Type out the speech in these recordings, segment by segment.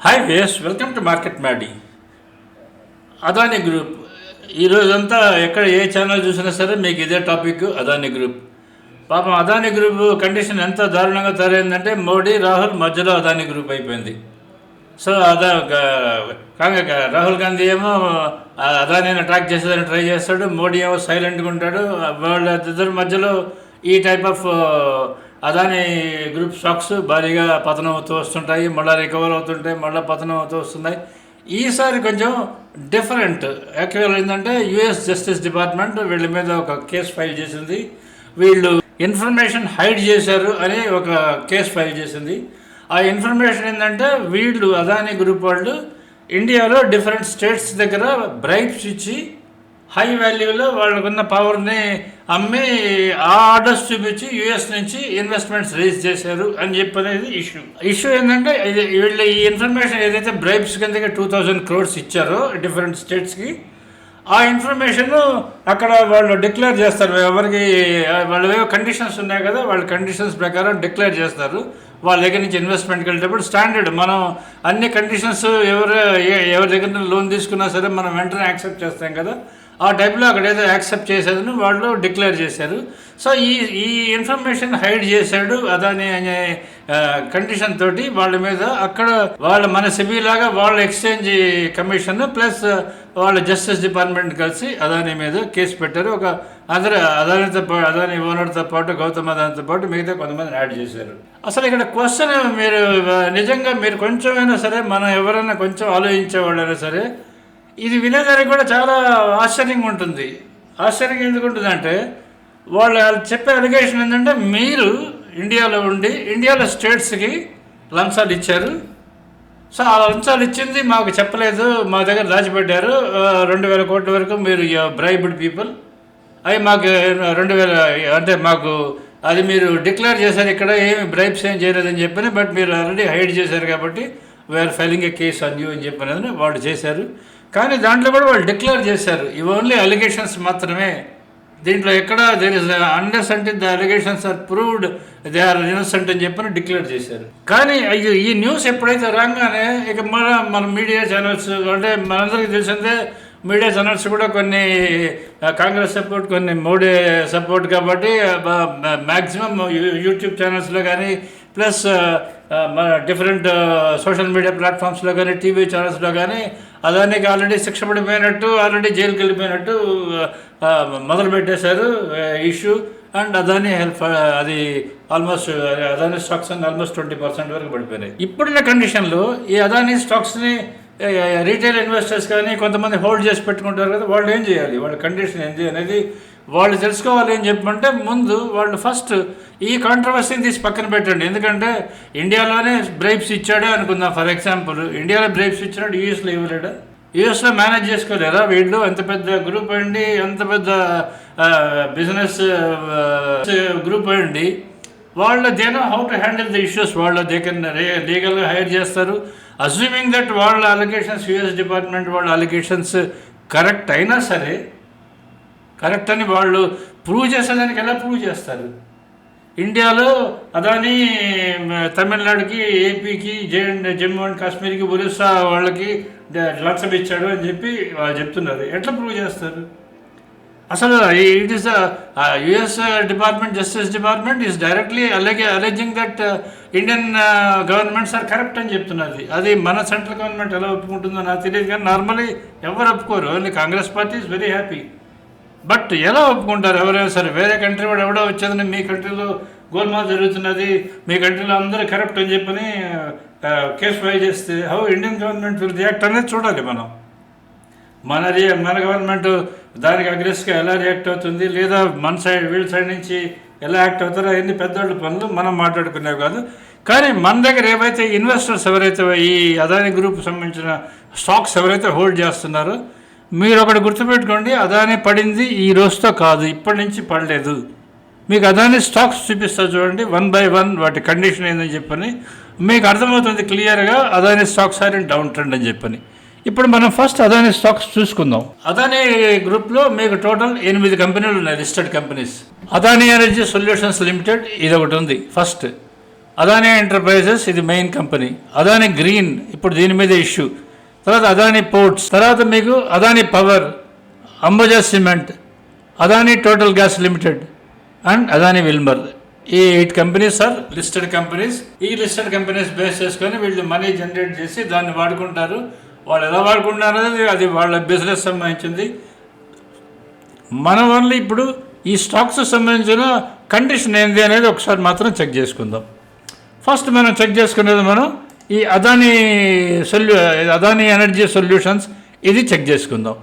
Hi ways welcome to market Maddy Adani group ఈరోజంతా ఎక్కడ ఏ channel చూసినా సరే మీకు ఇదే టాపిక్ అదాని గ్రూప్ పాపం అదాని గ్రూప్ కండిషన్ ఎంత దారుణంగా తయారైందంటే మోడీ రాహుల్ మధ్యలో అదాని గ్రూప్ అయిపోయింది. సో అదా కాంగ్రెస్ కాగా రాహుల్ గాంధీ ఏమో ఆ అదానిని అటాక్ చేసేదని ట్రై చేస్తాడు మోడీ ఏమో సైలెంట్గా ఉంటాడు వాళ్ళ ఇద్దరి మధ్యలో ఈ type of Adani group stocks భారీగా పతనం అవుతూ వస్తుంటాయి మళ్ళీ రికవర్ అవుతుంటాయి మళ్ళీ పతనం అవుతూ వస్తున్నాయి. ఈసారి కొంచెం డిఫరెంట్. యాక్చువల్ ఏంటంటే యుఎస్ జస్టిస్ డిపార్ట్మెంట్ వీళ్ళ మీద ఒక కేసు ఫైల్ చేసింది. వీళ్ళు ఇన్ఫర్మేషన్ హైడ్ చేశారు అని ఒక కేసు ఫైల్ చేసింది. ఆ ఇన్ఫర్మేషన్ ఏంటంటే వీళ్ళు అదాని గ్రూప్ వాళ్ళు ఇండియాలో డిఫరెంట్ స్టేట్స్ దగ్గర బ్రైబ్స్ ఇచ్చి హై వాల్యూలో వాళ్ళకున్న పవర్ని అమ్మి ఆ ఆర్డర్స్ చూపించి యుఎస్ నుంచి ఇన్వెస్ట్మెంట్స్ రేజ్ చేశారు అని చెప్పి అనేది ఇష్యూ. ఇష్యూ ఏంటంటే వీళ్ళు ఈ ఇన్ఫర్మేషన్ ఏదైతే బ్రైబ్స్ కిందకి టూ థౌజండ్ క్రోడ్స్ ఇచ్చారో డిఫరెంట్ స్టేట్స్కి ఆ ఇన్ఫర్మేషన్ అక్కడ వాళ్ళు డిక్లేర్ చేస్తారు. ఎవరికి వాళ్ళవేవో కండిషన్స్ ఉన్నాయి కదా వాళ్ళ కండిషన్స్ ప్రకారం డిక్లేర్ చేస్తారు. వాళ్ళ దగ్గర నుంచి ఇన్వెస్ట్మెంట్కి వెళ్ళేటప్పుడు స్టాండర్డ్ మనం అన్ని కండిషన్స్ ఎవరు ఏ- ఎవరి దగ్గర లోన్ తీసుకున్నా సరే మనం వెంటనే యాక్సెప్ట్ చేస్తాం కదా. ఆ టైప్లో అక్కడ ఏదో యాక్సెప్ట్ చేసేదని వాళ్ళు డిక్లేర్ చేశారు. సో ఈ ఈ ఇన్ఫర్మేషన్ హైడ్ చేశాడు అదాని అనే కండిషన్ తోటి వాళ్ళ మీద అక్కడ వాళ్ళ మన సెబీ లాగా వాళ్ళ ఎక్స్చేంజ్ కమిషన్ ప్లస్ వాళ్ళ జస్టిస్ డిపార్ట్మెంట్ కలిసి అదాని మీద కేసు పెట్టారు. ఒక అదర్ అదానితో పాటు అదాని ఓనర్తో పాటు గౌతమ్ అదానితో పాటు మిగతా కొంతమంది యాడ్ చేశారు. అసలు ఇక్కడ క్వశ్చన్ మీరు నిజంగా మీరు కొంచెమైనా సరే మనం ఎవరైనా కొంచెం ఆలోచించే వాళ్ళైనా సరే ఇది వినేదానికి కూడా చాలా ఆశ్చర్యంగా ఉంటుంది. ఆశ్చర్యంగా ఎందుకు ఉంటుందంటే వాళ్ళు చెప్పే అలిగేషన్ ఏంటంటే మీరు ఇండియాలో ఉండి ఇండియాలో స్టేట్స్కి లంచాలు ఇచ్చారు. సో ఆ లంచాలు ఇచ్చింది మాకు చెప్పలేదు మా దగ్గర దాచిపెట్టారు. రెండు వేల కోట్ల వరకు మీరు బ్రైబ్డ్ పీపుల్ అవి మాకు రెండు వేల అంటే మాకు అది మీరు డిక్లేర్ చేశారు ఇక్కడ ఏమి బ్రైబ్స్ ఏం చేయలేదని చెప్పని బట్ మీరు ఆల్రెడీ హైడ్ చేశారు కాబట్టి we're filing a case anew అని చెప్పిన వాళ్ళు చేశారు. కానీ దాంట్లో కూడా వాళ్ళు డిక్లేర్ చేశారు. ఇవి ఓన్లీ అలిగేషన్స్ మాత్రమే. దీంట్లో ఎక్కడ దేర్ ఇస్ అండర్స్ అంటే the allegations are proved they are innocent అని చెప్పని డిక్లేర్ చేశారు. కానీ అయ్యో ఈ న్యూస్ ఎప్పుడైతే రాగానే ఇక మన మన మీడియా ఛానల్స్ అంటే మనందరికీ తెలిసిందే మీడియా ఛానల్స్ కూడా కొన్ని కాంగ్రెస్ సపోర్ట్ కొన్ని మోడీ సపోర్ట్ కాబట్టి మ్యాక్సిమం యూట్యూబ్ ఛానల్స్లో కానీ ప్లస్ మన డిఫరెంట్ సోషల్ మీడియా ప్లాట్ఫామ్స్లో కానీ టీవీ ఛానల్స్లో కానీ అదానికి ఆల్రెడీ శిక్ష పడిపోయినట్టు ఆల్రెడీ జైలుకి వెళ్ళిపోయినట్టు మొదలు పెట్టేశారు ఇష్యూ. అండ్ అదాని హెల్ప్ అది ఆల్మోస్ట్ అదాని స్టాక్స్ అన్ని ఆల్మోస్ట్ ట్వంటీ పర్సెంట్ వరకు పడిపోయినాయి. ఇప్పుడున్న కండిషన్లో ఈ అదాని స్టాక్స్ని రీటైల్ ఇన్వెస్టర్స్ కానీ కొంతమంది హోల్డ్ చేసి పెట్టుకుంటారు కదా వాళ్ళు ఏం చేయాలి? వాళ్ళ కండిషన్ ఏంటి అనేది వాళ్ళు తెలుసుకోవాలి ఏం చెప్పమంటే ముందు వాళ్ళు ఫస్ట్ ఈ కాంట్రవర్సీని తీసి పక్కన పెట్టండి. ఎందుకంటే ఇండియాలోనే బ్రేక్స్ ఇచ్చాడే అనుకుందాం. ఫర్ ఎగ్జాంపుల్ ఇండియాలో బ్రేక్స్ ఇచ్చినాడు యూఎస్లో ఇవ్వలేడా? యూఎస్లో మేనేజ్ చేసుకోలేరా వీళ్ళు? ఎంత పెద్ద గ్రూప్ అండి ఎంత పెద్ద బిజినెస్ గ్రూప్ అండి వాళ్ళు they know how to handle the issues వాళ్ళ దే కెన్ లీగల్గా హైర్ చేస్తారు. అజ్యూమింగ్ దట్ వాళ్ళ అలిగేషన్స్ యుఎస్ డిపార్ట్మెంట్ వాళ్ళ అలిగేషన్స్ కరెక్ట్ అయినా సరే కరెక్ట్ అని వాళ్ళు ప్రూవ్ చేసేదానికి ఎలా ప్రూవ్ చేస్తారు? ఇండియాలో అదాని తమిళనాడుకి ఏపీకి జే జమ్మూ అండ్ కాశ్మీర్కి ఒరిస్సా వాళ్ళకి లంచం ఇచ్చాడు అని చెప్పి వాళ్ళు చెప్తున్నారు. ఎట్లా ప్రూవ్ చేస్తారు? అసలు it is US department justice department is directly అలాగే alleging that Indian governments are correct అని చెప్తున్నది. అది మన సెంట్రల్ గవర్నమెంట్ ఎలా ఒప్పుకుంటుందో నాకు తెలియదు కానీ నార్మలీ ఎవరు ఒప్పుకోరు. Only Congress party is very happy but ఎలా ఒప్పుకుంటారు ఎవరైనా సరే? వేరే కంట్రీ వాడు ఎవడో వచ్చేదని మీ కంట్రీలో గోల్మాల్ జరుగుతున్నది మీ కంట్రీలో అందరూ కరప్ట్ అని చెప్పని కేసు ఫైల్ చేస్తే how Indian government will react అనేది చూడాలి మనం. మన రియా మన గవర్నమెంట్ దానికి అగ్రెస్గా ఎలా రియాక్ట్ అవుతుంది లేదా మన సైడ్ వీళ్ళ సైడ్ నుంచి ఎలా యాక్ట్ అవుతారో అవన్నీ పెద్దోళ్ళ పనులు మనం మాట్లాడుకునేవి కాదు. కానీ మన దగ్గర ఏవైతే ఇన్వెస్టర్స్ ఎవరైతే ఈ అదాని గ్రూప్ సంబంధించిన స్టాక్స్ ఎవరైతే హోల్డ్ చేస్తున్నారో మీరు ఒకటి గుర్తుపెట్టుకోండి అదాని పడింది ఈ రోజుతో కాదు ఇప్పటి నుంచి పడలేదు. మీకు అదాని స్టాక్స్ చూపిస్తా చూడండి వన్ బై వన్ వాటి కండిషన్ ఏందని చెప్పని. మీకు అర్థమవుతుంది క్లియర్గా Adani stocks are in down trend అని చెప్పని. ఇప్పుడు మనం ఫస్ట్ అదాని స్టాక్స్ చూసుకుందాం. అదాని గ్రూప్లో మీకు టోటల్ ఎనిమిది కంపెనీలు ఉన్నాయి listed companies. Adani energy solutions limited ఇది ఒకటి ఉంది ఫస్ట్. అదాని ఎంటర్ప్రైజెస్ ఇది మెయిన్ కంపెనీ. అదాని గ్రీన్ ఇప్పుడు ఇప్పుడు దీని మీద ఇష్యూ. తర్వాత అదాని పోర్ట్స్ తర్వాత మీకు Adani power Ambuja cement Adani total gas limited and Adani Wilmar. ఈ eight companies are listed companies. ఈ లిస్టెడ్ కంపెనీస్ బేస్ చేసుకొని వీళ్ళు మనీ జనరేట్ చేసి దాన్ని వాడుకుంటారు. వాళ్ళు ఎలా వాడుకుంటున్నారు అనేది అది వాళ్ళ బిజినెస్ సంబంధించింది. మనం ఓన్లీ ఇప్పుడు ఈ స్టాక్స్ సంబంధించిన కండిషన్ ఏంది అనేది ఒకసారి మాత్రం చెక్ చేసుకుందాం. ఫస్ట్ మనం చెక్ చేసుకునేది మనం ఈ అదాని సొల్యూ అదాని ఎనర్జీ సొల్యూషన్స్ ఇది చెక్ చేసుకుందాం.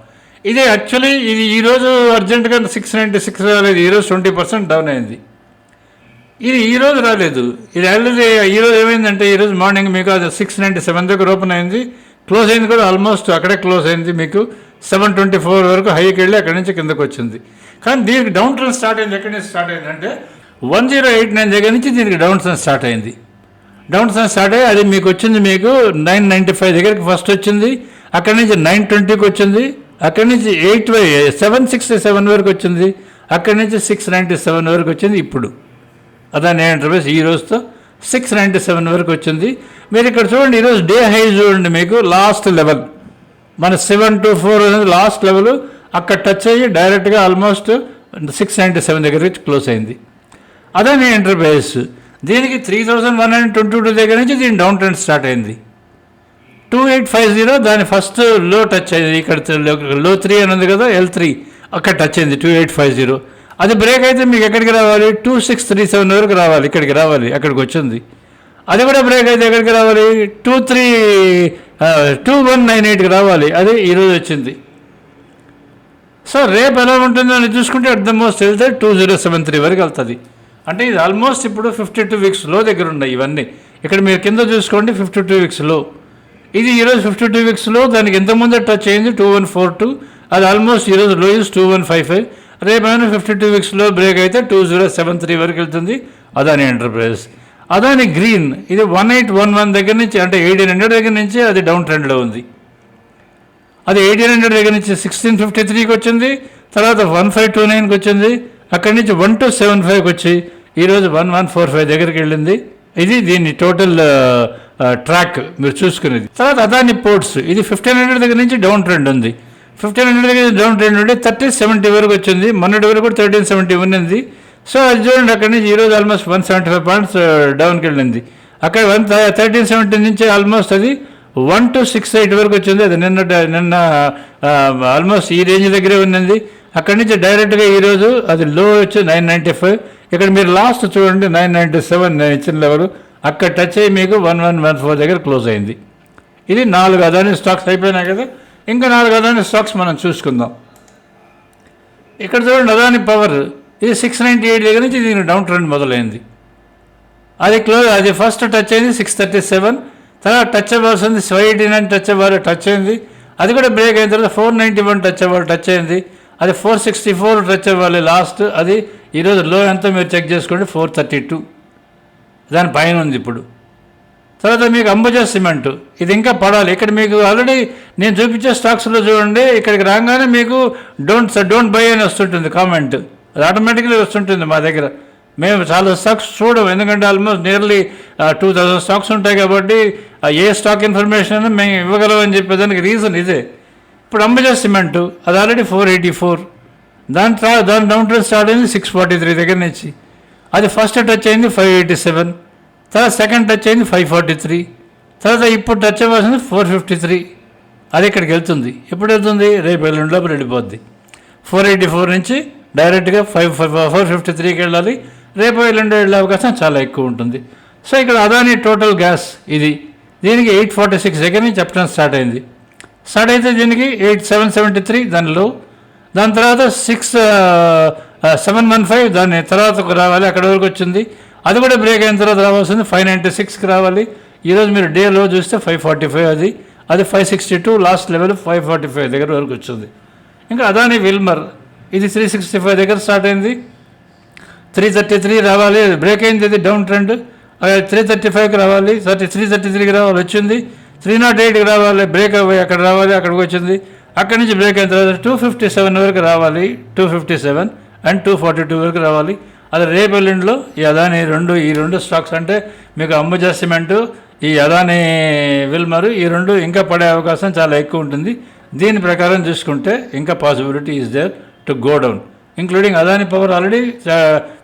ఇది యాక్చువల్లీ ఇది ఈరోజు అర్జెంటుగా సిక్స్ నైంటీ సిక్స్ రాలేదు ఈరోజు ట్వంటీ పర్సెంట్ డౌన్ అయింది. ఇది ఈరోజు రాలేదు. ఇది ఆల్రెడీ ఈరోజు ఏమైందంటే ఈరోజు మార్నింగ్ మీకు అది సిక్స్ నైంటీ సెవెన్ దగ్గర ఓపెన్ అయింది. క్లోజ్ అయింది కూడా ఆల్మోస్ట్ అక్కడే క్లోజ్ అయింది మీకు సెవెన్ ట్వంటీ ఫోర్ వరకు హైకి వెళ్ళి అక్కడి నుంచి కిందకు వచ్చింది. కానీ దీనికి డౌన్ ట్రెండ్ స్టార్ట్ అయింది. ఎక్కడి నుంచి స్టార్ట్ అయిందంటే వన్ జీరో ఎయిట్ నైన్ దగ్గర నుంచి దీనికి డౌన్ ట్రెండ్ స్టార్ట్ అయింది. డౌన్ ట్రెండ్ స్టార్ట్ అయ్యి అది మీకు వచ్చింది మీకు నైన్ నైంటీ ఫైవ్ దగ్గరికి ఫస్ట్ వచ్చింది. అక్కడి నుంచి నైన్ ట్వంటీకి వచ్చింది. అక్కడి నుంచి ఎయిట్ వై సెవెన్ సిక్స్టీ సెవెన్ వరకు వచ్చింది. అక్కడి నుంచి సిక్స్ నైంటీ సెవెన్ వరకు వచ్చింది ఇప్పుడు. అదాని ఎంటర్ప్రైజ్ ఈ రోజుతో? సిక్స్ నైంటీ సెవెన్ వరకు వచ్చింది. మీరు ఇక్కడ చూడండి ఈరోజు డే హై చూడండి మీకు లాస్ట్ లెవెల్ మన సెవెన్ టు ఫోర్ అనేది లాస్ట్ లెవెల్ అక్కడ టచ్ అయ్యి డైరెక్ట్గా ఆల్మోస్ట్ సిక్స్ నైంటీ సెవెన్ దగ్గర క్లోజ్ అయింది. అదే అదాని ఎంటర్ప్రైజ్ దీనికి three thousand one hundred twenty two దగ్గర నుంచి దీని డౌన్ ట్రెండ్ స్టార్ట్ అయింది. టూ ఎయిట్ ఫైవ్ జీరో దాని ఫస్ట్లో టచ్ అయింది. ఇక్కడ లో త్రీ అని ఉంది కదా ఎల్ త్రీ అక్కడ టచ్ అయింది టూ ఎయిట్ ఫైవ్ జీరో అది బ్రేక్ అయితే మీకు ఎక్కడికి రావాలి? టూ సిక్స్ త్రీ సెవెన్ వరకు రావాలి ఇక్కడికి రావాలి అక్కడికి వచ్చింది. అది కూడా బ్రేక్ అయితే ఎక్కడికి రావాలి? Two three two one nine ఎయిట్కి రావాలి. అది ఈరోజు వచ్చింది. సో రేపు ఎలా ఉంటుందో అని చూసుకుంటే అట్ ద మోస్ట్ వెళ్తే టూ జీరో సెవెన్ త్రీ వరకు వెళ్తుంది. అంటే ఇది ఆల్మోస్ట్ ఇప్పుడు ఫిఫ్టీ టూ వీక్స్లో దగ్గర ఉన్నాయి ఇవన్నీ. ఇక్కడ మీరు కింద చూసుకోండి ఫిఫ్టీ టూ వీక్స్లో. ఇది ఈరోజు ఫిఫ్టీ టూ వీక్స్లో దానికి ఎంతమంది టచ్ అయింది టూ వన్ ఫోర్ టూ అది ఆల్మోస్ట్ ఈరోజు lowest two one five five రేపైనా ఫిఫ్టీ టూ వీక్స్లో బ్రేక్ అయితే టూ జీరో సెవెన్ త్రీ వరకు వెళ్తుంది. అదాని ఎంటర్ప్రైజెస్ అదాని గ్రీన్ ఇది వన్ ఎయిట్ వన్ వన్ దగ్గర నుంచి అంటే ఎయిటీన్ హండ్రెడ్ దగ్గర నుంచి అది డౌన్ ట్రెండ్లో ఉంది. అది ఎయిటీన్ హండ్రెడ్ దగ్గర నుంచి సిక్స్టీన్ ఫిఫ్టీ త్రీకి వచ్చింది. తర్వాత వన్ ఫైవ్ టూ నైన్కి వచ్చింది. అక్కడి నుంచి వన్ టూ సెవెన్ ఫైవ్కి వచ్చి ఈరోజు వన్ వన్ ఫోర్ ఫైవ్ దగ్గరికి వెళ్ళింది. ఇది దీని టోటల్ ట్రాక్ uh, uh, మీరు చూసుకునేది. తర్వాత అదాని పోర్ట్స్ ఇది ఫిఫ్టీన్ హండ్రెడ్ దగ్గర నుంచి డౌన్ ట్రెండ్ ఉంది. ఫిఫ్టీన్ హండ్రెడ్ దగ్గర డౌన్ ట్రెండ్ ఉంటే థర్టీన్ సెవెంటీ వరకు వచ్చింది. మొన్నటి వరకు కూడా థర్టీన్ సెవెంటీ ఉన్నది. సో అది చూడండి అక్కడి నుంచి ఈరోజు almost one seventy five points డౌన్కి వెళ్ళింది. అక్కడ వన్ థర్టీన్ సెవెంటీ నుంచి ఆల్మోస్ట్ అది వన్ టు సిక్స్ ఎయిట్ వరకు వచ్చింది. అది నిన్న uh, నిన్న ఆల్మోస్ట్ ఈ రేంజ్ దగ్గరే ఉన్నది. అక్కడి నుంచి డైరెక్ట్గా ఈరోజు అది లో వచ్చి నైన్ నైంటీ ఫైవ్ ఇక్కడ మీరు లాస్ట్ చూడండి నైన్ నైంటీ సెవెన్ ఇచ్చిన లెవెల్ అక్కడ టచ్ అయ్యి మీకు వన్ వన్ వన్ ఫోర్ దగ్గర క్లోజ్ అయింది. ఇది నాలుగు అదాని స్టాక్స్ అయిపోయినాయి కదా. ఇంకా నాలుగు అదాని స్టాక్స్ మనం చూసుకుందాం. ఇక్కడ చూడండి అదాని పవర్ ఇది సిక్స్ నైంటీ ఎయిట్ దగ్గర నుంచి దీనికి డౌన్ ట్రెండ్ మొదలైంది. అది క్లోజ్ అది ఫస్ట్ టచ్ అయింది సిక్స్ థర్టీ సెవెన్ తర్వాత టచ్ అవ్వాల్సింది ఫైవ్ ఎయిటీ నైన్ టచ్ అవ్వాలి టచ్ అయింది. అది కూడా బ్రేక్ అయిన తర్వాత ఫోర్ నైంటీ వన్ టచ్ అవ్వాలి టచ్ అయింది. అది ఫోర్ సిక్స్టీ ఫోర్ టచ్ అవ్వాలి లాస్ట్ అది ఈరోజు లో ఎంత మీరు చెక్ చేసుకోండి ఫోర్ థర్టీ టూ దాని పైన ఉంది ఇప్పుడు. తర్వాత మీకు అంబుజా సిమెంట్ ఇది ఇంకా పడాలి. ఇక్కడ మీకు ఆల్రెడీ నేను చూపించే స్టాక్స్లో చూడండి ఇక్కడికి రాగానే మీకు డోంట్ డోంట్ బై అని వస్తుంటుంది కామెంట్ అది ఆటోమేటిక్లీ వస్తుంటుంది మా దగ్గర. మేము చాలా స్టాక్స్ చూడము ఎందుకంటే almost nearly two thousand stocks ఉంటాయి కాబట్టి ఏ స్టాక్ ఇన్ఫర్మేషన్ మేము ఇవ్వగలం అని చెప్పేదానికి రీజన్ ఇదే. ఇప్పుడు అంబజా సిమెంట్ అది ఆల్రెడీ ఫోర్ ఎయిటీ ఫోర్ దాని ట్రా దాని డౌన్ ట్రెండ్ స్టార్ట్ అయింది సిక్స్ ఫార్టీ త్రీ దగ్గర నుంచి. అది ఫస్ట్ టచ్ అయింది ఫైవ్ ఎయిటీ సెవెన్ తర్వాత సెకండ్ టచ్ అయింది ఫైవ్ ఫార్టీ త్రీ తర్వాత ఇప్పుడు టచ్ అవ్వాల్సింది ఫోర్ ఫిఫ్టీ త్రీ అది ఇక్కడికి వెళ్తుంది. ఎప్పుడు వెళ్తుంది? రేపు ఎల్లుండిలోపు వెళ్ళిపోద్ది. ఫోర్ ఎయిటీ ఫోర్ నుంచి డైరెక్ట్గా ఫైవ్ ఫైవ్ ఫోర్ ఫిఫ్టీ త్రీకి వెళ్ళాలి. రేపు ఎల్లుండి వెళ్ళే అవకాశం చాలా ఎక్కువ ఉంటుంది. సో ఇక్కడ అదాని టోటల్ గ్యాస్ ఇది. దీనికి ఎయిట్ ఫార్టీ సిక్స్ దగ్గర నుంచి చెప్పడం స్టార్ట్ అయింది. స్టార్ట్ అయితే దీనికి ఎయిట్ సెవెన్ సెవెంటీ త్రీ దానిలో. దాని తర్వాత సిక్స్ సెవెన్ వన్ ఫైవ్ దాని తర్వాత రావాలి అక్కడ వరకు వచ్చింది. అది కూడా బ్రేక్ అయిన తర్వాత రావాల్సింది ఫైవ్ నైంటీ సిక్స్కి రావాలి. ఈరోజు మీరు డేలో చూస్తే ఫైవ్ ఫార్టీ ఫైవ్ అది. అది five sixty two last level five forty five దగ్గర వరకు వచ్చింది. ఇంకా అదాని విల్మర్ ఇది త్రీ సిక్స్టీ ఫైవ్ దగ్గర స్టార్ట్ అయింది. త్రీ థర్టీ త్రీ రావాలి బ్రేక్ అయింది ఇది డౌన్ ట్రెండ్ త్రీ థర్టీ ఫైవ్కి రావాలి థర్టీ త్రీ థర్టీ త్రీకి రావాలి వచ్చింది. త్రీ నాట్ ఎయిట్కి రావాలి బ్రేక్ అవ్వాలి అక్కడ రావాలి అక్కడికి వచ్చింది. అక్కడి నుంచి బ్రేక్ అయిన తర్వాత టూ ఫిఫ్టీ సెవెన్ వరకు రావాలి. Two fifty seven and two forty two వరకు రావాలి. అది రేపు ఎల్లుండిలో ఈ అదాని రెండు ఈ రెండు స్టాక్స్ అంటే మీకు అంబుజా సిమెంటు ఈ అదాని విల్మరు ఈ రెండు ఇంకా పడే అవకాశం చాలా ఎక్కువ ఉంటుంది. దీని ప్రకారం చూసుకుంటే ఇంకా possibility is there to go down including Adani power already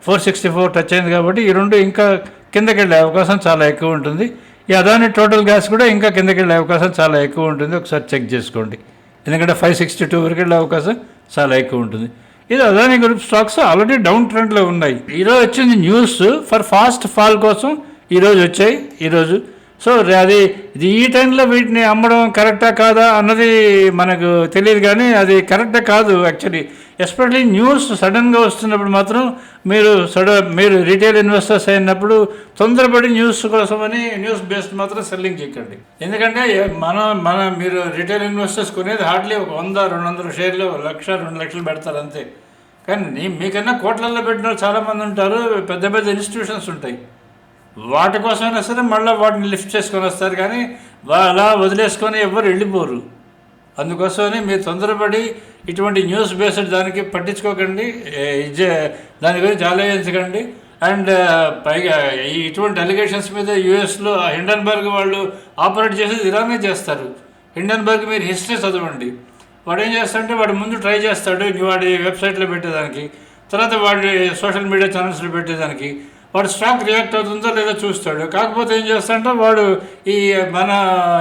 four sixty four touch అయింది కాబట్టి ఈ రెండు ఇంకా కిందకి వెళ్ళే అవకాశం చాలా ఎక్కువ ఉంటుంది. ఈ అదాని టోటల్ గ్యాస్ కూడా ఇంకా కిందకి వెళ్ళే అవకాశం చాలా ఎక్కువ ఉంటుంది. ఒకసారి చెక్ చేసుకోండి. ఎందుకంటే ఫైవ్ సిక్స్టీ టూ వరకు వెళ్ళే అవకాశం చాలా ఎక్కువ ఉంటుంది. ఇది Adani group stocks already down ట్రెండ్లో ఉన్నాయి. ఈరోజు వచ్చింది న్యూస్ ఫర్ ఫాస్ట్ ఫాల్ కోసం ఈరోజు వచ్చాయి. ఈరోజు సో అది ఇది ఈ టైంలో వీటిని అమ్మడం కరెక్టా కాదా అన్నది మనకు తెలియదు కానీ అది కరెక్టా కాదు యాక్చువల్లీ ఎస్పెషలీ న్యూస్ సడన్గా వస్తున్నప్పుడు మాత్రం మీరు సడన్ మీరు రిటైల్ ఇన్వెస్టర్స్ అయినప్పుడు తొందరపడి న్యూస్ కోసమని న్యూస్ బేస్డ్ మాత్రం సెల్లింగ్ చేయకండి. ఎందుకంటే మన మన మీరు రిటైల్ ఇన్వెస్టర్స్ కొనేది హార్డ్లీ ఒక వంద రెండు వందల షేర్లు ఒక లక్ష రెండు లక్షలు పెడతారు అంతే. కానీ మీకన్నా కోట్లల్లో పెట్టిన వాళ్ళు చాలామంది ఉంటారు పెద్ద పెద్ద ఇన్స్టిట్యూషన్స్ ఉంటాయి. వాటి కోసమైనా సరే మళ్ళీ వాటిని లిఫ్ట్ చేసుకొని వస్తారు కానీ అలా వదిలేసుకొని ఎవ్వరు వెళ్ళిపోరు. అందుకోసమని మీరు తొందరపడి ఇటువంటి న్యూస్ బేస్డ్ దానికి పట్టించుకోకండి. ఇజే దాని గురించి ఆలోచించకండి. అండ్ పైగా ఇటువంటి అలిగేషన్స్ మీద యూఎస్లో హిండన్బర్గ్ వాళ్ళు ఆపరేట్ చేసేది ఇలానే చేస్తారు. హిండన్బర్గ్ మీరు హిస్టరీ చదవండి. వాడు ఏం చేస్తాడంటే వాడు ముందు ట్రై చేస్తాడు వాడి వెబ్సైట్లో పెట్టేదానికి తర్వాత వాడి సోషల్ మీడియా ఛానల్స్లో పెట్టేదానికి. వాడు స్టాక్ రియాక్ట్ అవుతుందో లేదో చూస్తాడు. కాకపోతే ఏం చేస్తాడంటే వాడు ఈ మన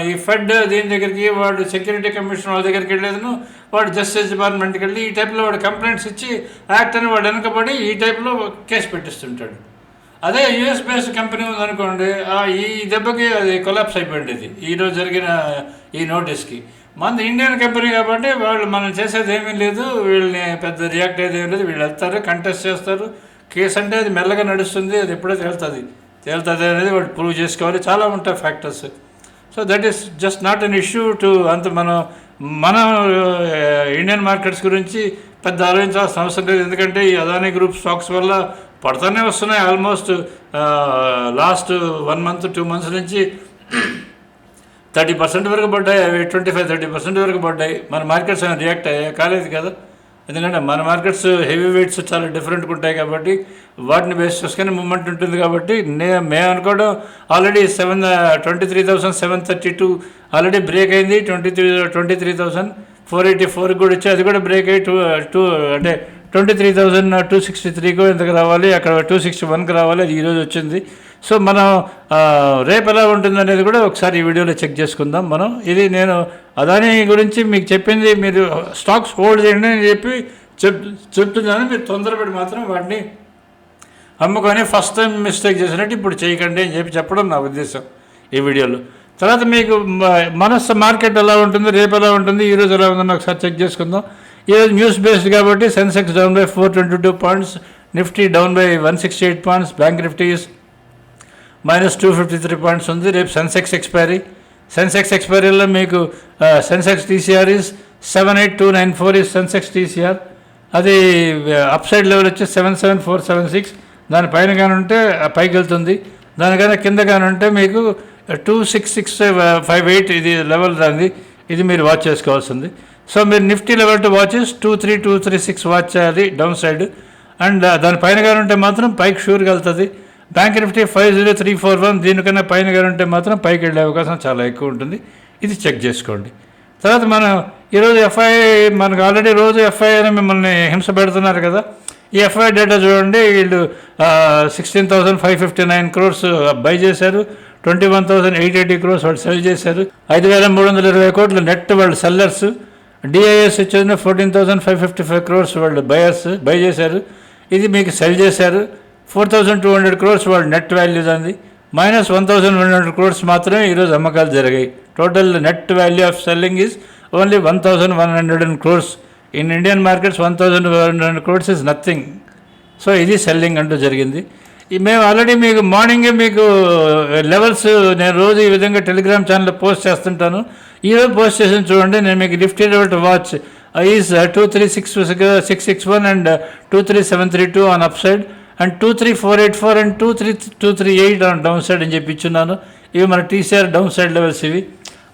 ఈ ఫెడ్ దీని దగ్గరికి వాడు సెక్యూరిటీ కమిషన్ వాళ్ళ దగ్గరికి వెళ్ళేదను వాడు జస్టిస్ డిపార్ట్మెంట్కి వెళ్ళి ఈ టైప్లో వాడు కంప్లైంట్స్ ఇచ్చి యాక్ట్ అని వాడు వెనకబడి ఈ టైప్లో కేసు పెట్టిస్తుంటాడు. అదే యుఎస్ బేస్డ్ కంపెనీ ఉందనుకోండి ఈ దెబ్బకి అది కొలాప్స్ అయిపోయింది ఇది. ఈరోజు జరిగిన ఈ నోటీస్కి. మన ఇండియన్ కంపెనీ కాబట్టి వాళ్ళు మనం చేసేది ఏమీ లేదు వీళ్ళని పెద్ద రియాక్ట్ అయ్యేది ఏమీ లేదు వీళ్ళు వెళ్తారు కంటెస్ట్ చేస్తారు. కేసు అంటే అది మెల్లగా నడుస్తుంది అది ఎప్పుడో తేలుతుంది. తేలుతుంది అనేది వాడు ప్రూవ్ చేసుకోవాలి. చాలా ఉంటాయి factors. So that is just not an issue to అంత మనం మన ఇండియన్ మార్కెట్స్ గురించి పెద్ద ఆలోచించాల్సిన అవసరం లేదు. ఎందుకంటే ఈ అదానీ గ్రూప్ స్టాక్స్ వల్ల పడుతూనే వస్తున్నాయి almost last one month two months నుంచి థర్టీ పర్సెంట్ వరకు పడ్డాయి. అవి ట్వంటీ ఫైవ్ థర్టీ పర్సెంట్ వరకు పడ్డాయి. మన మార్కెట్స్ ఏమైనా రియాక్ట్ అయ్యాయి? కాలేదు కదా. ఎందుకంటే మన మార్కెట్స్ హెవీ వెయిట్స్ చాలా డిఫరెంట్గా ఉంటాయి కాబట్టి వాటిని బేస్ చేసుకొని మూమెంట్ ఉంటుంది కాబట్టి నే మేము అనుకోవడం already seven twenty three thousand seven thirty two already break అయింది. Twenty three twenty three thousand four eighty ఫోర్కి కూడా వచ్చి అది కూడా బ్రేక్ అయ్యి టూ టూ అంటే twenty three thousand two sixty త్రీకి ఎంతకు రావాలి. అక్కడ టూ సిక్స్టీ వన్కి రావాలి. అది ఈరోజు వచ్చింది. సో మనం రేపు ఎలా ఉంటుంది అనేది కూడా ఒకసారి ఈ వీడియోలో చెక్ చేసుకుందాం మనం. ఇది నేను అదాని గురించి మీకు చెప్పింది మీరు స్టాక్స్ హోల్డ్ చేయండి అని చెప్పి చెప్ చెప్తున్నాను. మీరు తొందరపడి మాత్రం వాటిని అమ్ముకొని ఫస్ట్ టైం మిస్టేక్ చేసినట్టు ఇప్పుడు చేయకండి అని చెప్పి చెప్పడం నా ఉద్దేశం ఈ వీడియోలో. తర్వాత మీకు మనస్సు మార్కెట్ ఎలా ఉంటుంది రేపు ఎలా ఉంటుంది ఈరోజు ఎలా ఉందని ఒకసారి చెక్ చేసుకుందాం. ఈరోజు న్యూస్ బేస్డ్ కాబట్టి Sensex down by four twenty two points Nifty down by one sixty eight points bank Nifty minus two fifty three points ఉంది. రేపు సెన్సెక్స్ ఎక్స్పైరీ. సెన్సెక్స్ ఎక్స్పైరీలో మీకు Sensex TCR is seven eight two nine four is Sensex TCR. అది up side level వచ్చి seven seven four seven six. దాని పైన కానుంటే పైకి వెళ్తుంది. దానికైనా కింద కానుంటే ఉంటే మీకు two six six five eight ఇది లెవెల్ దానిది ఇది మీరు వాచ్ చేసుకోవాల్సింది. సో మీరు Nifty level to watches two three two three six watch చేయాలి డౌన్ సైడ్. అండ్ దాని పైన కానుంటే మాత్రం పైకి షూర్గా వెళ్తుంది. Bank Nifty five zero three four one దీనికన్నా పైన ఉంటే మాత్రం పైకి వెళ్ళే అవకాశం చాలా ఎక్కువ ఉంటుంది. ఇది చెక్ చేసుకోండి. తర్వాత మనం ఈరోజు ఎఫ్ఐ మనకు ఆల్రెడీ రోజు ఎఫ్ఐ అని మిమ్మల్ని హింస పెడుతున్నారు కదా. ఈ ఎఫ్ఐ డేటా చూడండి వీళ్ళు sixteen thousand five fifty nine crores buy చేశారు. Twenty one thousand eight eighty crores వాళ్ళు సెల్ చేశారు. ఐదు వేల మూడు వందల ఇరవై కోట్లు నెట్ వాళ్ళు సెల్లర్స్ డిఐఎస్ వచ్చేసిన fourteen thousand five fifty five crores వాళ్ళు బయర్స్ బై చేశారు. ఇది మీకు సెల్ చేశారు. Four thousand two hundred crores వాళ్ళ నెట్ వాల్యూ ఉంది minus one thousand one hundred crores మాత్రమే ఈరోజు అమ్మకాలు జరిగాయి. Total net value of selling is only one thousand one hundred and crores in Indian markets one thousand one hundred crores is nothing so ఇది selling అంటూ జరిగింది. మేము already మీకు మార్నింగే మీకు uh, లెవెల్స్ uh, నేను రోజు ఈ విధంగా టెలిగ్రామ్ ఛానల్లో పోస్ట్ చేస్తుంటాను. ఈరోజు పోస్ట్ చేసిన చూడండి నేను మీకు Nifty level watch is two three six six six one and two three seven three two on up side and two three four eight four and two three two three eight and down side అని చెప్పి ఇచ్చున్నాను. ఇవి మన TCR down side levels ఇవి.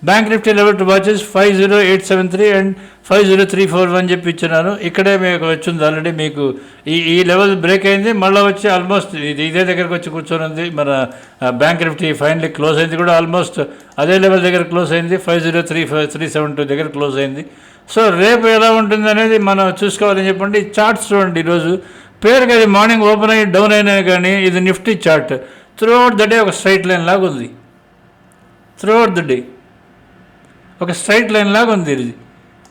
Bank Nifty level to watches five zero eight seven three and five zero three four one చెప్పి ఇచ్చున్నాను. ఇక్కడే మీకు వచ్చింది ఆల్రెడీ మీకు. ఈ ఈ లెవెల్ బ్రేక్ అయింది మళ్ళీ వచ్చి ఆల్మోస్ట్ ఇది ఇదే దగ్గరకు వచ్చి కూర్చొని ఉంది మన బ్యాంక్ నిఫ్టీ ఫైనల్ క్లోజ్ అయింది కూడా ఆల్మోస్ట్ అదే లెవెల్ దగ్గర క్లోజ్ అయింది. Five zero three five three seven two దగ్గర క్లోజ్ అయింది. సో రేపు ఎలా ఉంటుంది అనేది మనం చూసుకోవాలని చెప్పండి. చార్ట్స్ చూడండి ఈరోజు. పేరుకి అది మార్నింగ్ ఓపెన్ అయ్యి డౌన్ అయినా కానీ ఇది Nifty chart. Throughout the day ఒక స్ట్రైట్ లైన్ లాగా ఉంది. త్రూ అవుట్ ద డే ఒక స్ట్రైట్ లైన్ లాగా ఉంది ఇది.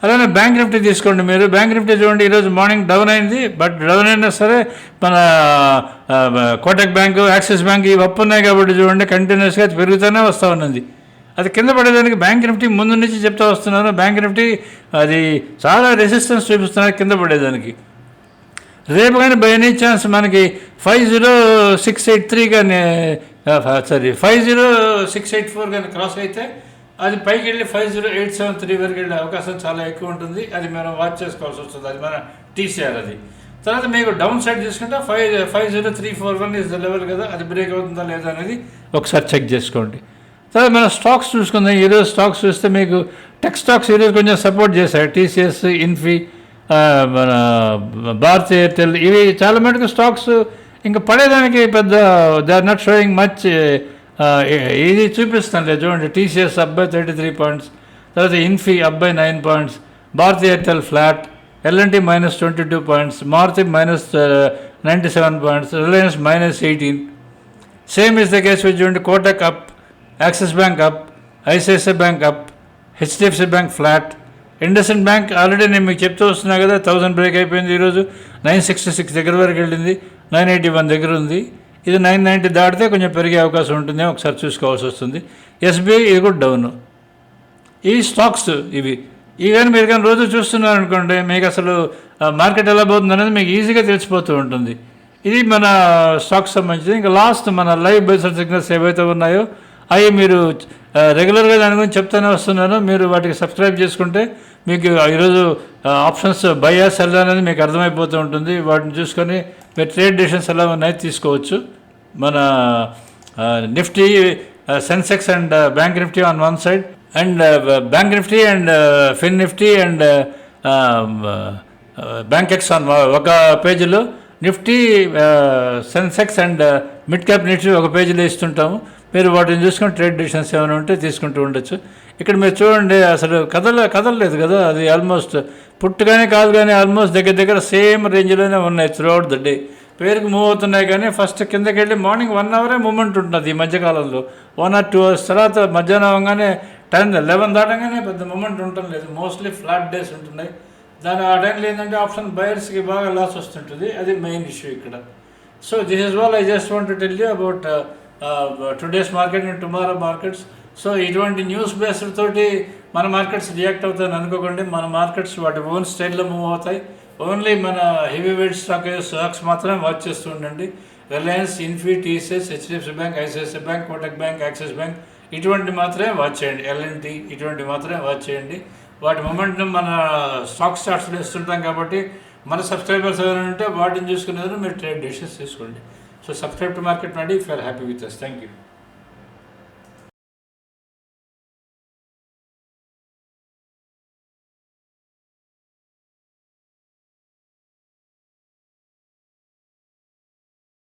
అలానే బ్యాంక్ నిఫ్టీ తీసుకోండి మీరు. బ్యాంక్ నిఫ్టీ చూడండి ఈరోజు మార్నింగ్ డౌన్ అయింది. బట్ డౌన్ అయినా సరే మన కోటక్ బ్యాంకు యాక్సిస్ బ్యాంక్ ఇవి అప్పు ఉన్నాయి కాబట్టి చూడండి కంటిన్యూస్గా అది పెరుగుతూనే వస్తూ ఉన్నది. అది కింద పడేదానికి బ్యాంక్ నిఫ్టీ ముందు నుంచి చెప్తా వస్తున్నారు బ్యాంక్ నిఫ్టీ అది చాలా రెసిస్టెన్స్ చూపిస్తున్నారు కింద పడేదానికి. రేపు కానీ బై ఎనీ ఛాన్స్ మనకి five zero six eight three కానీ sorry five zero six eight four కానీ క్రాస్ అయితే అది పైకి వెళ్ళి five zero eight seven three వరకు వెళ్ళే అవకాశం చాలా ఎక్కువ ఉంటుంది. అది మనం వాచ్ చేసుకోవాల్సి వస్తుంది. అది మన టీసీఆర్ అది. తర్వాత మీకు డౌన్ సైడ్ తీసుకుంటే five five zero three four one is the level కదా అది బ్రేక్ అవుతుందా లేదా అనేది ఒకసారి చెక్ చేసుకోండి. తర్వాత మనం స్టాక్స్ చూసుకుందాం. ఈరోజు స్టాక్స్ చూస్తే మీకు టెక్ స్టాక్స్ ఈరోజు కొంచెం సపోర్ట్ చేశాయి. టీసీఎస్ ఇన్ఫీ మన భారతీయ ఎయిర్టెల్ ఇవి చాలా మటుకు స్టాక్స్ ఇంకా పడేదానికి పెద్ద they are not showing much ఇది చూపిస్తానులే చూడండి టీసీఎస్ అబ్బాయి థర్టీ త్రీ పాయింట్స్ తర్వాత ఇన్ఫీ అబ్బాయి nine points Bharti Airtel flat LNT minus twenty two points Maruti minus ninety seven points Reliance minus eighteen. Same is the case with చూడండి Kotak up Axis bank up ICICI bank up HDFC bank flat IndusInd bank already నేను మీకు చెప్తూ వస్తున్నా కదా thousand break అయిపోయింది ఈరోజు. Nine sixty six దగ్గర వరకు వెళ్ళింది నైన్ ఎయిటీ వన్ దగ్గర ఉంది. ఇది నైన్ నైంటీ దాటితే కొంచెం పెరిగే అవకాశం ఉంటుంది ఒకసారి చూసుకోవాల్సి వస్తుంది. ఎస్బీఐ ఇది కూడా డౌన్. ఈ స్టాక్స్ ఇవి. ఇవి కానీ మీరు కానీ రోజు చూస్తున్నారు అనుకోండి మీకు అసలు మార్కెట్ ఎలా పోతుంది అనేది మీకు ఈజీగా తెలిసిపోతూ ఉంటుంది. ఇది మన స్టాక్స్ సంబంధించి ఇంకా లాస్ట్ మన లైవ్ బేస్డ్ సిగ్నల్స్ ఏవైతే ఉన్నాయో అవి మీరు రెగ్యులర్గా దాని గురించి చెప్తూనే వస్తున్నాను. మీరు వాటికి సబ్స్క్రైబ్ చేసుకుంటే మీకు ఈరోజు ఆప్షన్స్ బయ్యా సెల్ అనేది మీకు అర్థమైపోతూ ఉంటుంది. వాటిని చూసుకొని మీరు ట్రేడ్ డిషన్స్ ఎలా ఉన్నాయి తీసుకోవచ్చు. మన Nifty Sensex and bank Nifty on one side and bank Nifty and Fin Nifty and Bankex on ఒక పేజీలో Nifty Sensex and mid cap Nifty ఒక పేజీలో ఇస్తుంటాము. మీరు వాటిని చూసుకొని ట్రేడ్ డిసిషన్స్ ఏమైనా ఉంటే తీసుకుంటూ ఉండొచ్చు. ఇక్కడ మీరు చూడండి అసలు కదల కదలలేదు కదా అది ఆల్మోస్ట్ పుట్టుగానే కాదు కానీ ఆల్మోస్ట్ దగ్గర దగ్గర సేమ్ రేంజ్లోనే ఉన్నాయి త్రూఅవుట్ ద డే పేరుకి మూవ్ అవుతున్నాయి కానీ ఫస్ట్ కిందకి వెళ్ళి మార్నింగ్ వన్ అవరే మూమెంట్ ఉంటుంది ఈ మధ్యకాలంలో వన్ ఆర్ టూ అవర్స్ తర్వాత మధ్యాహ్నం అవగానే టెన్ లెవెన్ దాటంగానే పెద్ద మూమెంట్ ఉండటం లేదు. మోస్ట్లీ ఫ్లాట్ డేస్ ఉంటున్నాయి. దాని ఆ టైంలో ఏంటంటే ఆప్షన్ బయర్స్కి బాగా లాస్ వస్తుంటుంది. అది మెయిన్ ఇష్యూ ఇక్కడ. So this is all I just want to tell you about today's market and tomorrow markets so ఇటువంటి న్యూస్ బేస్డ్ తోటి మన మార్కెట్స్ రియాక్ట్ అవుతాయని అనుకోకండి. మన మార్కెట్స్ వాటి ఓన్ స్టైల్లో మూవ్ అవుతాయి. ఓన్లీ మన హెవీ వెయిట్ స్టాక్ స్టాక్స్ మాత్రమే వాచ్ చేస్తూ ఉండండి. Reliance Infy TCS HDFC bank ICICI bank Kotak bank Axis bank ఇటువంటి మాత్రమే వాచ్ చేయండి. ఎల్ఎన్టీ ఇటువంటి మాత్రమే వాచ్ చేయండి. వాటి మూమెంట్ మన స్టాక్ స్టార్ట్స్ ఇస్తుంటాం కాబట్టి మన సబ్స్క్రైబర్స్ ఎవరైనా ఉంటే వాటిని చూసుకునేది మీరు ట్రేడ్ డిషెస్ తీసుకోండి. So subscribe to Market Ready. if you are happy with us. Thank you.